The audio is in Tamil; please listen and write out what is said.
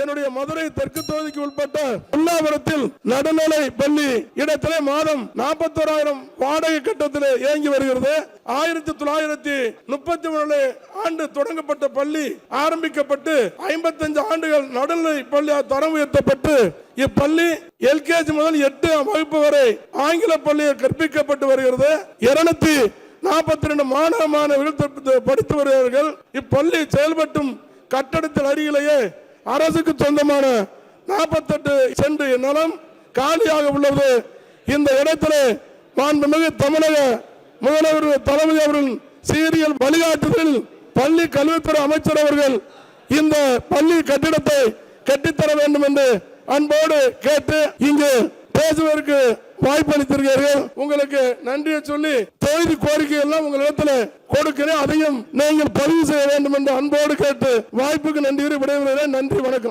என்னுடைய மதுரை தெற்கு தொகுதிக்கு உட்பட்ட புல்லாபுரத்தில் நடுநிலை பள்ளி இடத்திலே மாதம் நாற்பத்தோராயிரம் வாடகை கட்டத்தில் இயங்கி வருகிறது. ஆயிரத்தி தொள்ளாயிரத்தி முப்பத்தி மூணு ஆண்டு தொடங்கப்பட்ட பள்ளி ஆரம்பிக்கப்பட்டு ஐம்பத்தஞ்சு ஆண்டுகள் நடுநிலை பள்ளி தரம் உயர்த்தப்பட்டு இப்பள்ளி எல்கேஜி முதல் எட்டு வகுப்பு வரை ஆங்கில பள்ளியில் கற்பிக்கப்பட்டு வருகிறது. இருநூத்தி நாற்பத்தி ரெண்டு மாணவ மாணவர்கள் படித்து வருகிறார்கள். இப்பள்ளி செயல்பட்டும் கட்டடத்தில் அருகிலேயே அரசுக்கு சொந்தமான நாற்பத்தெட்டு சென்று நிலம் காலியாக உள்ளது. இந்த இடத்திலே மாண்புமிகு தமிழக முதல்வர் தலைமை அவர்கள் சீரியல் வழிகாட்டுதலில் பள்ளி கல்வித்துறை அமைச்சர் அவர்கள் இந்த பள்ளி கட்டிடத்தை கட்டித்தர வேண்டும் என்று அன்போடு கேட்டு இங்கு பேசுவதற்கு வாய்ப்பளித்திருக்கிறீர்கள். உங்களுக்கு நன்றியை சொல்லி தொகுதி கோரிக்கை எல்லாம் உங்களிடத்தில் கொடுக்கிறேன். அதையும் நீங்கள் பதிவு செய்ய வேண்டும் என்று அன்போடு கேட்டு வாய்ப்புக்கு நன்றி விடைபெறுகிறேன். நன்றி வணக்கம்.